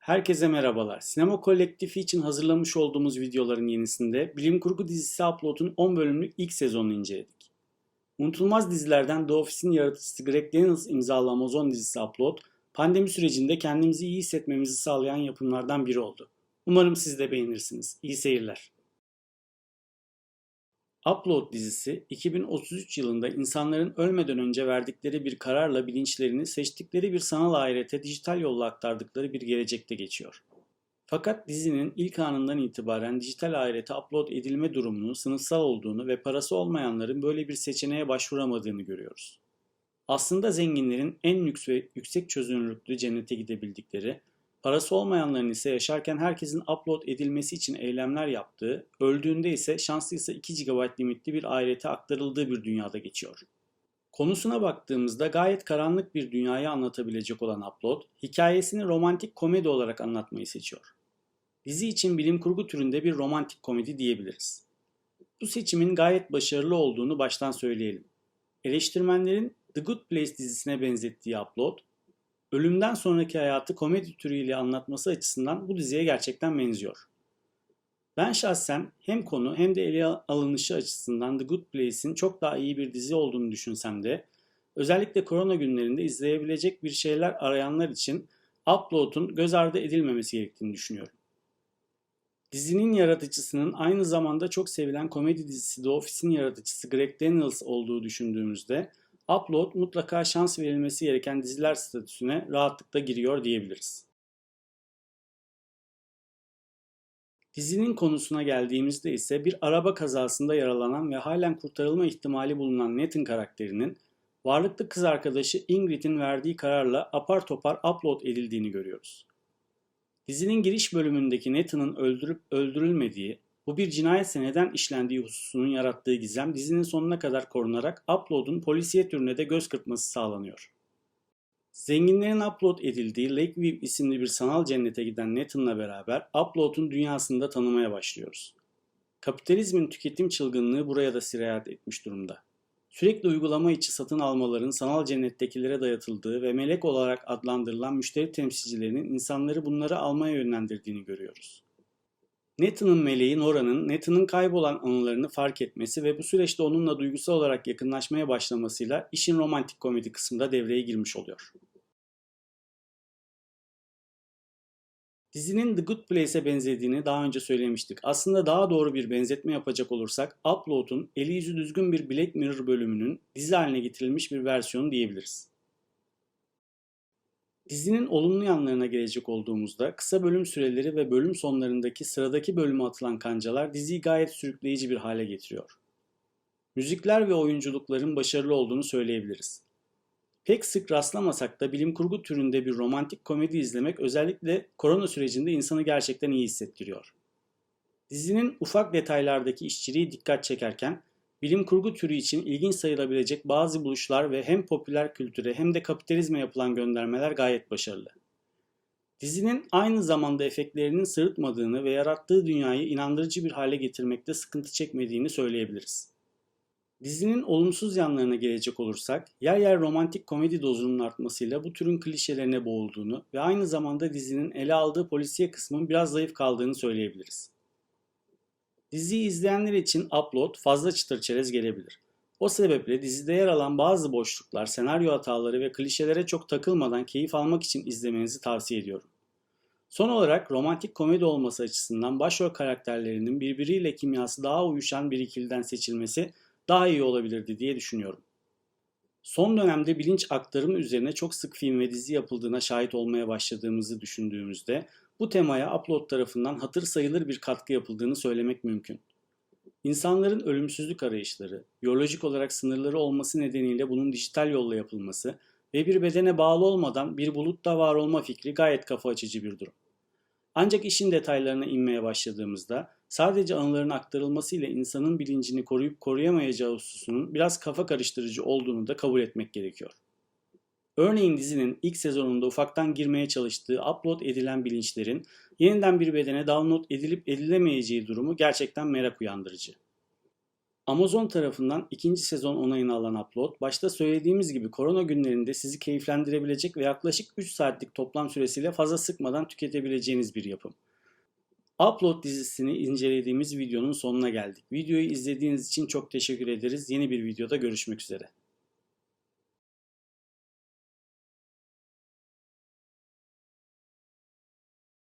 Herkese merhabalar. Sinema kolektifi için hazırlamış olduğumuz videoların yenisinde bilim kurgu dizisi Upload'un 10 bölümlük ilk sezonunu inceledik. Unutulmaz dizilerden The Office'in yaratıcısı Greg Daniels imzalı Amazon dizisi Upload, pandemi sürecinde kendimizi iyi hissetmemizi sağlayan yapımlardan biri oldu. Umarım siz de beğenirsiniz. İyi seyirler. Upload dizisi 2033 yılında insanların ölmeden önce verdikleri bir kararla bilinçlerini seçtikleri bir sanal ahirete dijital yolla aktardıkları bir gelecekte geçiyor. Fakat dizinin ilk anından itibaren dijital ahirete upload edilme durumunun sınıfsal olduğunu ve parası olmayanların böyle bir seçeneğe başvuramadığını görüyoruz. Aslında zenginlerin en lüks ve yüksek çözünürlüklü cennete gidebildikleri, Parası olmayanların ise yaşarken herkesin upload edilmesi için eylemler yaptığı, öldüğünde ise şanslıysa 2 GB limitli bir ahirete aktarıldığı bir dünyada geçiyor. Konusuna baktığımızda gayet karanlık bir dünyayı anlatabilecek olan Upload, hikayesini romantik komedi olarak anlatmayı seçiyor. Dizi için bilim kurgu türünde bir romantik komedi diyebiliriz. Bu seçimin gayet başarılı olduğunu baştan söyleyelim. Eleştirmenlerin The Good Place dizisine benzettiği Upload, ölümden sonraki hayatı komedi türüyle anlatması açısından bu diziye gerçekten benziyor. Ben şahsen hem konu hem de ele alınışı açısından The Good Place'in çok daha iyi bir dizi olduğunu düşünsem de özellikle korona günlerinde izleyebilecek bir şeyler arayanlar için Upload'un göz ardı edilmemesi gerektiğini düşünüyorum. Dizinin yaratıcısının aynı zamanda çok sevilen komedi dizisi The Office'in yaratıcısı Greg Daniels olduğu düşündüğümüzde Upload mutlaka şans verilmesi gereken diziler statüsüne rahatlıkla giriyor diyebiliriz. Dizinin konusuna geldiğimizde ise bir araba kazasında yaralanan ve halen kurtarılma ihtimali bulunan Nathan karakterinin varlıklı kız arkadaşı Ingrid'in verdiği kararla apar topar upload edildiğini görüyoruz. Dizinin giriş bölümündeki Nathan'ın öldürüp öldürülmediği bu bir cinayetse neden işlendiği hususunun yarattığı gizem dizinin sonuna kadar korunarak Upload'un polisiye türüne de göz kırpması sağlanıyor. Zenginlerin upload edildiği Lakeview isimli bir sanal cennete giden Nathan'la beraber Upload'un dünyasını da tanımaya başlıyoruz. Kapitalizmin tüketim çılgınlığı buraya da sirayet etmiş durumda. Sürekli uygulama içi satın almaların sanal cennettekilere dayatıldığı ve melek olarak adlandırılan müşteri temsilcilerinin insanları bunları almaya yönlendirdiğini görüyoruz. Nathan'ın meleği Nora'nın Nathan'ın kaybolan anılarını fark etmesi ve bu süreçte onunla duygusal olarak yakınlaşmaya başlamasıyla işin romantik komedi kısmında devreye girmiş oluyor. Dizinin The Good Place'e benzediğini daha önce söylemiştik. Aslında daha doğru bir benzetme yapacak olursak Upload'un eli yüzü düzgün bir Black Mirror bölümünün dizi haline getirilmiş bir versiyonu diyebiliriz. Dizinin olumlu yanlarına gelecek olduğumuzda kısa bölüm süreleri ve bölüm sonlarındaki sıradaki bölüme atılan kancalar diziyi gayet sürükleyici bir hale getiriyor. Müzikler ve oyunculukların başarılı olduğunu söyleyebiliriz. Pek sık rastlamasak da bilim kurgu türünde bir romantik komedi izlemek özellikle korona sürecinde insanı gerçekten iyi hissettiriyor. Dizinin ufak detaylardaki işçiliği dikkat çekerken bilim kurgu türü için ilginç sayılabilecek bazı buluşlar ve hem popüler kültüre hem de kapitalizme yapılan göndermeler gayet başarılı. Dizinin aynı zamanda efektlerinin sırıtmadığını ve yarattığı dünyayı inandırıcı bir hale getirmekte sıkıntı çekmediğini söyleyebiliriz. Dizinin olumsuz yanlarına gelecek olursak, yer yer romantik komedi dozunun artmasıyla bu türün klişelerine boğulduğunu ve aynı zamanda dizinin ele aldığı polisiye kısmın biraz zayıf kaldığını söyleyebiliriz. Diziyi izleyenler için upload fazla çıtır çerez gelebilir. O sebeple dizide yer alan bazı boşluklar, senaryo hataları ve klişelere çok takılmadan keyif almak için izlemenizi tavsiye ediyorum. Son olarak romantik komedi olması açısından başrol karakterlerinin birbiriyle kimyası daha uyuşan bir ikiliden seçilmesi daha iyi olabilirdi diye düşünüyorum. Son dönemde bilinç aktarımı üzerine çok sık film ve dizi yapıldığına şahit olmaya başladığımızı düşündüğümüzde bu temaya Upload tarafından hatır sayılır bir katkı yapıldığını söylemek mümkün. İnsanların ölümsüzlük arayışları, biyolojik olarak sınırları olması nedeniyle bunun dijital yolla yapılması ve bir bedene bağlı olmadan bir bulutta var olma fikri gayet kafa açıcı bir durum. Ancak işin detaylarına inmeye başladığımızda sadece anıların aktarılmasıyla insanın bilincini koruyup koruyamayacağı hususunun biraz kafa karıştırıcı olduğunu da kabul etmek gerekiyor. Örneğin dizinin ilk sezonunda ufaktan girmeye çalıştığı upload edilen bilinçlerin yeniden bir bedene download edilip edilemeyeceği durumu gerçekten merak uyandırıcı. Amazon tarafından ikinci sezon onayını alan Upload, başta söylediğimiz gibi korona günlerinde sizi keyiflendirebilecek ve yaklaşık 3 saatlik toplam süresiyle fazla sıkmadan tüketebileceğiniz bir yapım. Upload dizisini incelediğimiz videonun sonuna geldik. Videoyu izlediğiniz için çok teşekkür ederiz. Yeni bir videoda görüşmek üzere.